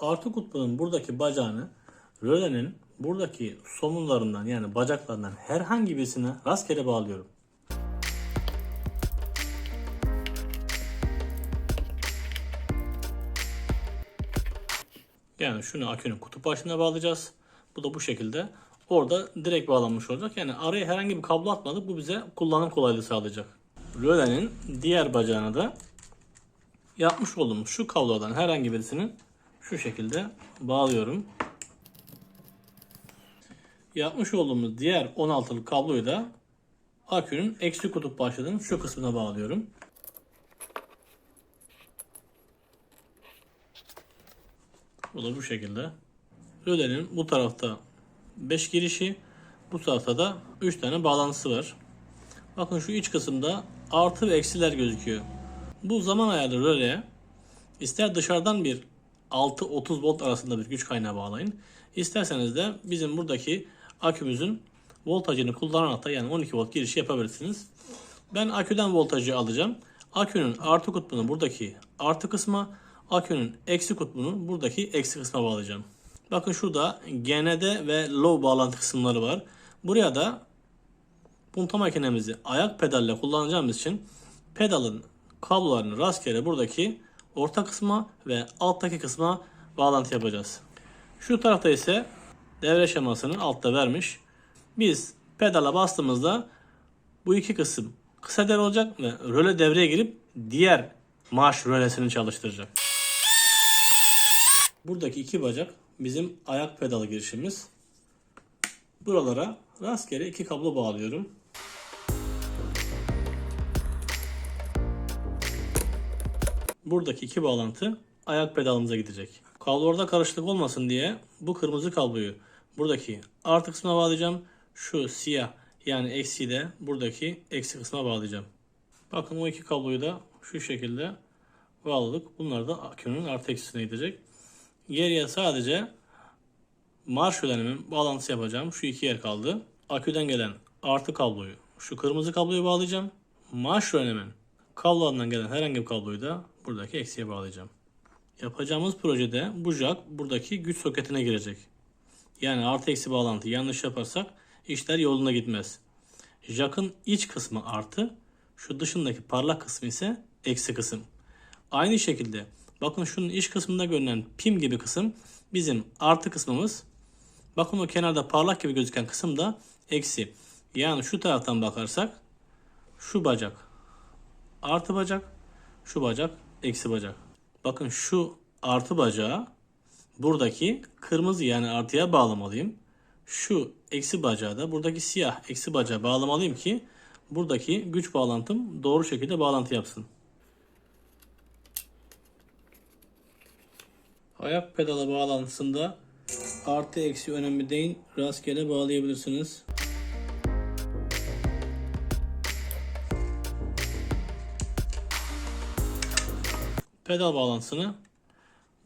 Artı kutbunun buradaki bacağını rölenin buradaki somunlarından yani bacaklarından herhangi birisine rastgele bağlıyorum. Yani şunu akünün kutup başına bağlayacağız. Bu da bu şekilde orada direkt bağlanmış olacak. Yani araya herhangi bir kablo atmadık. Bu bize kullanım kolaylığı sağlayacak. Rölenin diğer bacağına da yapmış olduğumuz şu kablodan herhangi birisini şu şekilde bağlıyorum. Yapmış olduğumuz diğer 16'lık kabloyu da akünün eksi kutup başlığının şu kısmına bağlıyorum. Bu da bu şekilde. Rölenin bu tarafta 5 girişi, bu tarafta da 3 tane bağlantısı var. Bakın şu iç kısımda artı ve eksiler gözüküyor. Bu zaman ayarlı röleye ister dışarıdan bir 6-30 volt arasında bir güç kaynağı bağlayın. İsterseniz de bizim buradaki akümüzün voltajını kullanarak da yani 12 volt girişi yapabilirsiniz. Ben aküden voltajı alacağım. Akünün artı kutbunu buradaki artı kısma, akünün eksi kutbunu buradaki eksi kısma bağlayacağım. Bakın şurada GND ve low bağlantı kısımları var. Buraya da punta makinemizi ayak pedalle kullanacağımız için pedalın kablolarını rastgele buradaki orta kısma ve alttaki kısma bağlantı yapacağız. Şu tarafta ise devre şemasını altta vermiş. Biz pedala bastığımızda bu iki kısım kısa devre olacak ve röle devreye girip diğer marş rölesini çalıştıracak. Buradaki iki bacak bizim ayak pedalı girişimiz. Buralara rastgele iki kablo bağlıyorum. Buradaki iki bağlantı ayak pedalımıza gidecek. Kablolarda karışıklık olmasın diye bu kırmızı kabloyu buradaki artı kısmına bağlayacağım. Şu siyah yani eksi de buradaki eksi kısma bağlayacağım. Bakın o iki kabloyu da şu şekilde bağladık. Bunlar da akünün artı eksisine gidecek. Geriye sadece marş ödenimin bağlantısı yapacağım. Şu iki yer kaldı. Aküden gelen artı kabloyu şu kırmızı kabloya bağlayacağım. Marş kablolarından gelen herhangi bir kabloyu da buradaki eksiye bağlayacağım. Yapacağımız projede bu jack buradaki güç soketine girecek. Yani artı eksi bağlantı yanlış yaparsak işler yoluna gitmez. Jack'ın iç kısmı artı, şu dışındaki parlak kısmı ise eksi kısım. Aynı şekilde bakın şunun iç kısmında görünen pim gibi kısım bizim artı kısmımız. Bakın o kenarda parlak gibi gözüken kısım da eksi. Yani şu taraftan bakarsak şu bacak artı bacak, şu bacak eksi bacak. Bakın şu artı bacağı buradaki kırmızı yani artıya bağlamalıyım. Şu eksi bacağı da buradaki siyah eksi bacağı bağlamalıyım ki buradaki güç bağlantım doğru şekilde bağlantı yapsın. Ayak pedala bağlantısında artı eksi önemli değil. Rastgele bağlayabilirsiniz. Pedal bağlantısını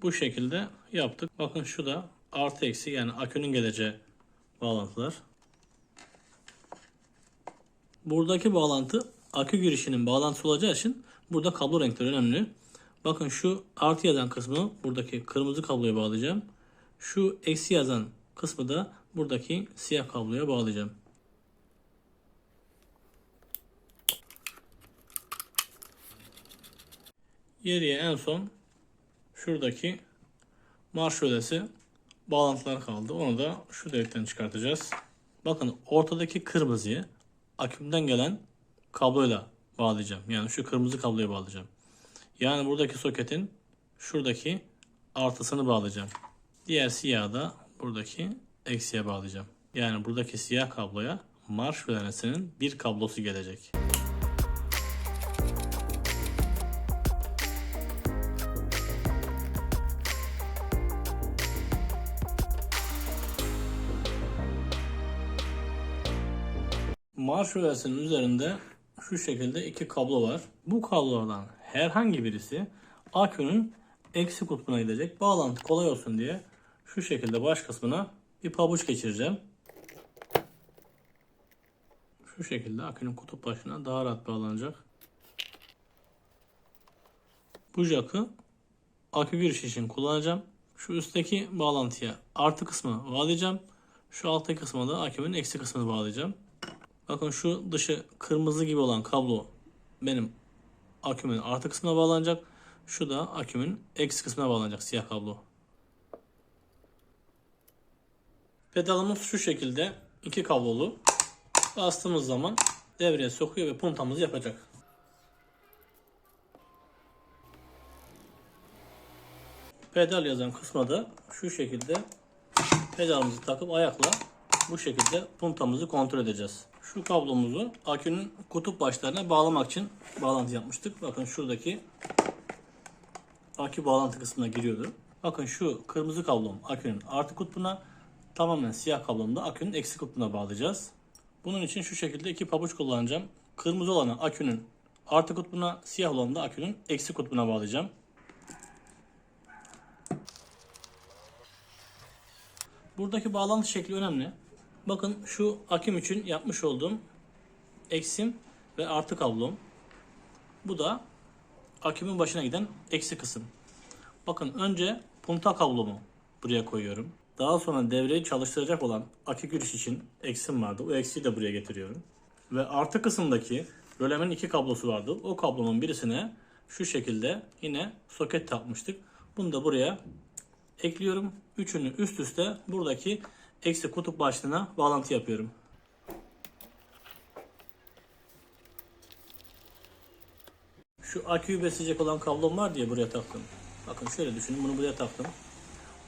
bu şekilde yaptık. Bakın şu da artı eksi yani akünün geleceği bağlantılar. Buradaki bağlantı akü girişinin bağlantısı olacağı için burada kablo renkleri önemli. Bakın şu artı yazan kısmı buradaki kırmızı kabloya bağlayacağım. Şu eksi yazan kısmı da buradaki siyah kabloya bağlayacağım. Geriye en son şuradaki marş ödesi bağlantılar kaldı. Onu da şu delikten çıkartacağız. Bakın ortadaki kırmızıyı akümden gelen kabloyla bağlayacağım. Yani şu kırmızı kabloya bağlayacağım. Yani buradaki soketin şuradaki artısını bağlayacağım. Diğer siyahı da buradaki eksiye bağlayacağım. Yani buradaki siyah kabloya marş ödenesinin bir kablosu gelecek. Marş rölesinin üzerinde şu şekilde iki kablo var. Bu kablolardan herhangi birisi akünün eksi kutbuna gidecek. Bağlantı kolay olsun diye şu şekilde baş kısmına bir pabuç geçireceğim. Şu şekilde akünün kutup başına daha rahat bağlanacak. Bu jack'ı akü giriş için kullanacağım. Şu üstteki bağlantıya artı kısmı bağlayacağım. Şu alttaki kısma da akümün eksi kısmını bağlayacağım. Bakın şu dışı kırmızı gibi olan kablo benim akümün artı kısmına bağlanacak. Şu da akümün eksi kısmına bağlanacak siyah kablo. Pedalımız şu şekilde iki kablolu. Bastığımız zaman devreye sokuyor ve puntamızı yapacak. Pedal yazan kısma da şu şekilde pedalımızı takıp ayakla bu şekilde puntamızı kontrol edeceğiz. Şu kablomuzu akünün kutup başlarına bağlamak için bağlantı yapmıştık. Bakın şuradaki akü bağlantı kısmına giriyordu. Bakın şu kırmızı kablom akünün artı kutbuna tamamen siyah kablom da akünün eksi kutbuna bağlayacağız. Bunun için şu şekilde iki pabuç kullanacağım. Kırmızı olanı akünün artı kutbuna, siyah olanı da akünün eksi kutbuna bağlayacağım. Buradaki bağlantı şekli önemli. Bakın şu aküm için yapmış olduğum eksim ve artı kablom. Bu da akümün başına giden eksi kısım. Bakın önce punta kablomu buraya koyuyorum. Daha sonra devreyi çalıştıracak olan akü giriş için eksim vardı. O eksiği de buraya getiriyorum. Ve artı kısımdaki rölemin iki kablosu vardı. O kablonun birisine şu şekilde yine soket takmıştık. Bunu da buraya ekliyorum. Üçünü üst üste buradaki eksi kutup başlığına bağlantı yapıyorum. Şu aküyü besleyecek olan kablom var diye buraya taktım. Bakın şöyle düşünün bunu buraya taktım.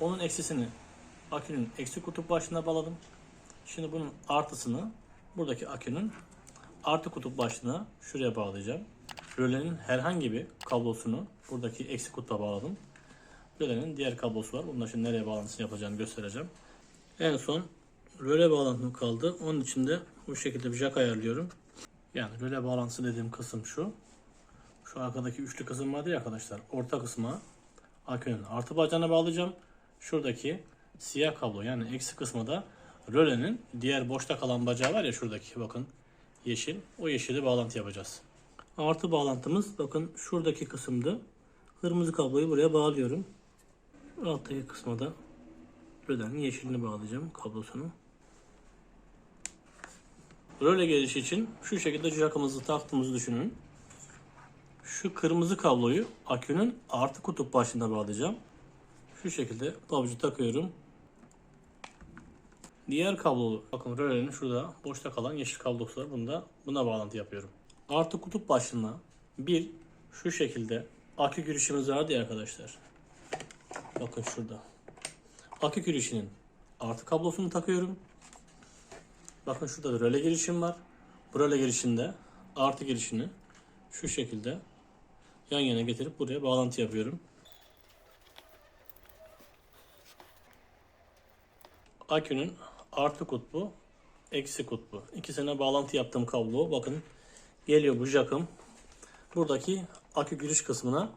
Onun eksisini akünün eksi kutup başlığına bağladım. Şimdi bunun artısını buradaki akünün artı kutup başlığına şuraya bağlayacağım. Rölenin herhangi bir kablosunu buradaki eksi kutba bağladım. Rölenin diğer kablosu var. Bunun şimdi nereye bağlantısını yapacağını göstereceğim. En son röle bağlantım kaldı. Onun için de bu şekilde bir jack ayarlıyorum. Yani röle bağlantısı dediğim kısım şu. Şu arkadaki üçlü kısım vardı ya arkadaşlar. Orta kısma akünün artı bacağına bağlayacağım. Şuradaki siyah kablo yani eksi kısmı da rölenin diğer boşta kalan bacağı var ya şuradaki bakın yeşil. O yeşili bağlantı yapacağız. Artı bağlantımız bakın şuradaki kısımda. Kırmızı kabloyu buraya bağlıyorum. Alttaki kısma da rölenin yeşilini bağlayacağım kablosunu. Röle gelişi için şu şekilde jackımızı taktığımızı düşünün. Şu kırmızı kabloyu akünün artı kutup başına bağlayacağım. Şu şekilde pabucu takıyorum. Diğer kablolu bakın rölenin şurada boşta kalan yeşil kablosu var. Bunda buna bağlantı yapıyorum. Artı kutup başlığına bir şu şekilde akü girişimiz vardı ya arkadaşlar. Bakın şurada. Akü girişinin artı kablosunu takıyorum. Bakın şurada da röle girişim var. Bu röle girişinde artı girişini şu şekilde yan yana getirip buraya bağlantı yapıyorum. Akünün artı kutbu, eksi kutbu. İkisine bağlantı yaptığım kablo bakın geliyor bu jackım. Buradaki akü giriş kısmına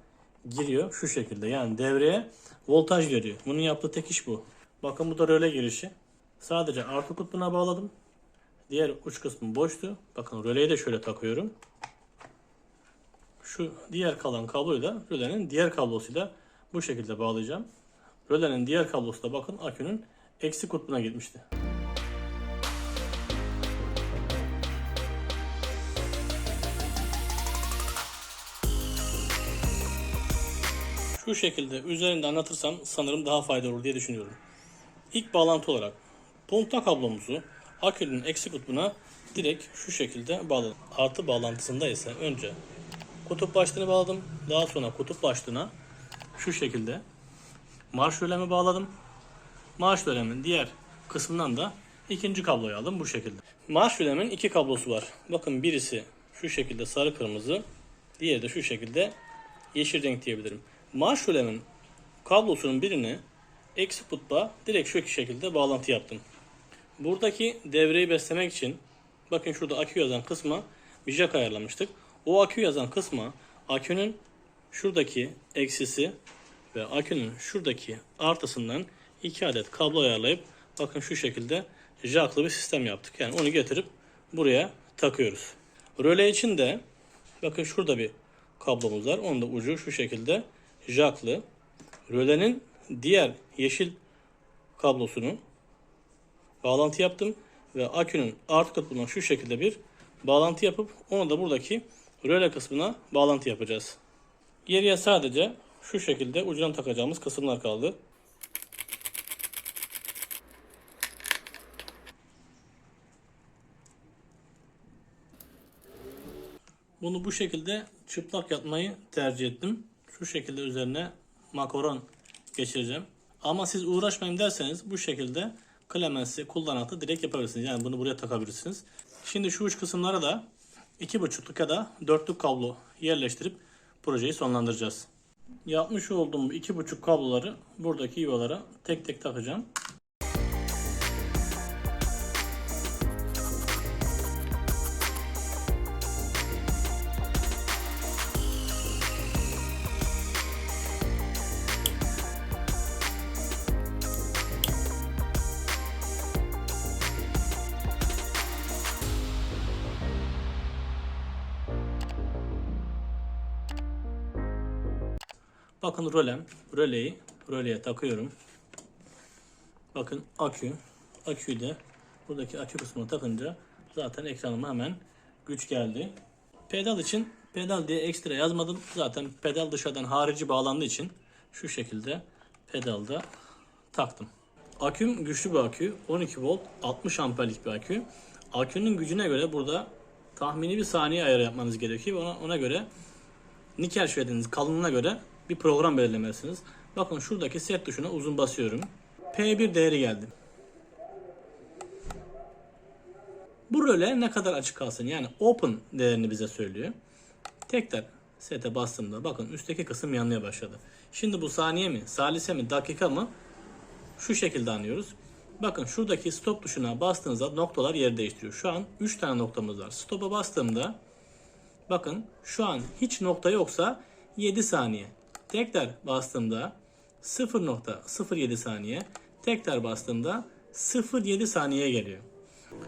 giriyor şu şekilde. Yani devreye voltaj veriyor. Bunun yaptığı tek iş bu. Bakın bu da röle girişi. Sadece artı kutbuna bağladım. Diğer uç kısmı boştu. Bakın röleyi de şöyle takıyorum. Şu diğer kalan kabloyu da rölenin diğer kablosuyla bu şekilde bağlayacağım. Rölenin diğer kablosu da bakın akünün eksi kutbuna gitmişti. Şu şekilde üzerinde anlatırsam sanırım daha faydalı olur diye düşünüyorum. İlk bağlantı olarak punta kablomuzu akünün eksi kutbuna direkt şu şekilde bağladım. Artı bağlantısında ise önce kutup başlığını bağladım. Daha sonra kutup başlığına şu şekilde marş rölemi bağladım. Marş rölemin diğer kısmından da ikinci kabloyu aldım bu şekilde. Marş rölemin iki kablosu var. Bakın birisi şu şekilde sarı kırmızı, diğeri de şu şekilde yeşil renk diyebilirim. Rölemin kablosunun birini eksi kutba direkt şu şekilde bağlantı yaptım. Buradaki devreyi beslemek için bakın şurada akü yazan kısma bir jack ayarlamıştık. O akü yazan kısma akünün şuradaki eksisi ve akünün şuradaki artısından iki adet kablo ayarlayıp bakın şu şekilde jacklı bir sistem yaptık. Yani onu getirip buraya takıyoruz. Röle için de bakın şurada bir kablomuz var. Onun da ucu şu şekilde jacklı. Rölenin diğer yeşil kablosunu bağlantı yaptım ve akünün artı kutbuna şu şekilde bir bağlantı yapıp onu da buradaki röle kısmına bağlantı yapacağız. Geriye sadece şu şekilde ucuna takacağımız kısımlar kaldı. Bunu bu şekilde çıplak yapmayı tercih ettim. Şu şekilde üzerine makaron geçireceğim. Ama siz uğraşmayın derseniz bu şekilde klemensi kullanatı direkt yapabilirsiniz. Yani bunu buraya takabilirsiniz. Şimdi şu uç kısımlara da 2.5'luk ya da 4'lük kablo yerleştirip projeyi sonlandıracağız. Yapmış olduğum 2.5 kabloları buradaki yuvalara tek tek takacağım. Bakın rölem, röleyi röleye takıyorum. Bakın akü, aküyü de buradaki akü kısmına takınca zaten ekranıma hemen güç geldi. Pedal için pedal diye ekstra yazmadım. Zaten pedal dışarıdan harici bağlandığı için şu şekilde pedalda taktım. Aküm güçlü bir akü. 12 volt 60 amperlik bir akü. Akünün gücüne göre burada tahmini bir saniye ayarı yapmanız gerekiyor. Ona, ona göre nikel şeridiniz kalınlığına göre bir program belirlemelisiniz. Bakın şuradaki set tuşuna uzun basıyorum. P1 değeri geldi. Bu röle ne kadar açık kalsın yani open değerini bize söylüyor. Tekrar sete bastığımda bakın üstteki kısım yanmaya başladı. Şimdi bu saniye mi, salise mi, dakika mı şu şekilde anlıyoruz. Bakın şuradaki stop tuşuna bastığınızda noktalar yer değiştiriyor. Şu an 3 tane noktamız var. Stop'a bastığımda bakın şu an hiç nokta yoksa 7 saniye. Tekrar bastığımda 0.07 saniye. Tekrar bastığımda 0.7 saniyeye geliyor.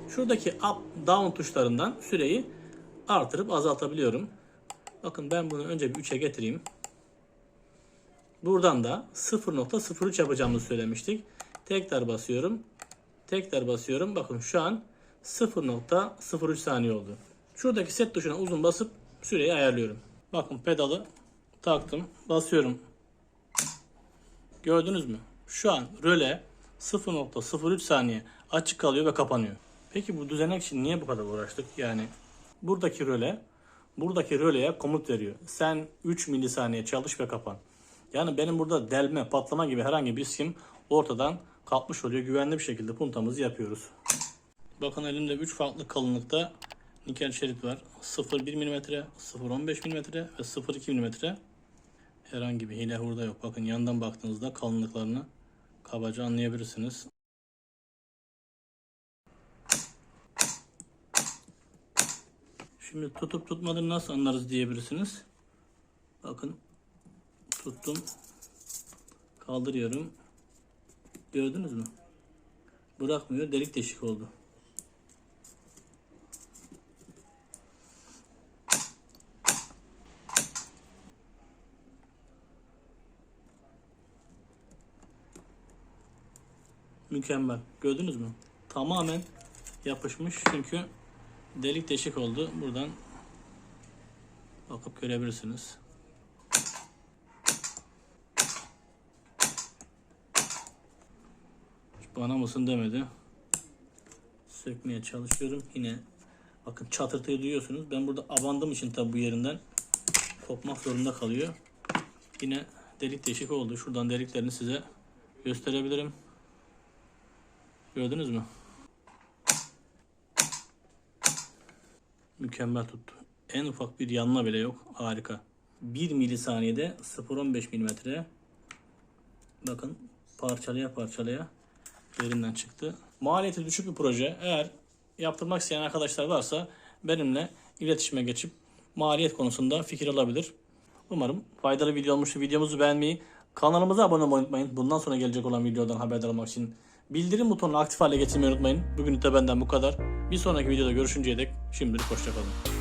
Şuradaki up down tuşlarından süreyi artırıp azaltabiliyorum. Bakın ben bunu önce bir 3'e getireyim. Buradan da 0.03 yapacağımızı söylemiştik. Tekrar basıyorum. Tekrar basıyorum. Bakın şu an 0.03 saniye oldu. Şuradaki set tuşuna uzun basıp süreyi ayarlıyorum. Bakın pedalı taktım. Basıyorum. Gördünüz mü? Şu an röle 0.03 saniye açık kalıyor ve kapanıyor. Peki bu düzenek için niye bu kadar uğraştık? Yani buradaki röle buradaki röleye komut veriyor. Sen 3 milisaniye çalış ve kapan. Yani benim burada delme, patlama gibi herhangi bir riskim ortadan kalkmış oluyor. Güvenli bir şekilde puntamızı yapıyoruz. Bakın elimde 3 farklı kalınlıkta nikel şerit var. 0.1 mm, 0.15 mm ve 0.2 mm. Herhangi bir hile hurda yok. Bakın yandan baktığınızda kalınlıklarını kabaca anlayabilirsiniz. Şimdi tutup tutmadığını nasıl anlarız diyebilirsiniz. Bakın tuttum. Kaldırıyorum. Gördünüz mü? Bırakmıyor. Delik deşik oldu. Mükemmel. Gördünüz mü? Tamamen yapışmış çünkü delik deşik oldu. Buradan bakıp görebilirsiniz. Hiç Bana mısın demedi. Sökmeye çalışıyorum. Yine bakın çatırtıyı duyuyorsunuz. Ben burada abandığım için tabi bu yerinden kopmak zorunda kalıyor. Yine delik deşik oldu. Şuradan deliklerini size gösterebilirim. Gördünüz mü? Mükemmel tuttu. En ufak bir yanma bile yok. Harika. 1 milisaniyede 0.15 milimetre. Bakın parçalaya parçalaya yerinden çıktı. Maliyeti düşük bir proje. Eğer yaptırmak isteyen arkadaşlar varsa benimle iletişime geçip maliyet konusunda fikir alabilir. Umarım faydalı video olmuştur. Videomuzu beğenmeyi, kanalımıza abone olmayı unutmayın. Bundan sonra gelecek olan videodan haberdar olmak için bildirim butonunu aktif hale getirmeyi unutmayın. Bugün de benden bu kadar. Bir sonraki videoda görüşünceye dek şimdilik hoşçakalın.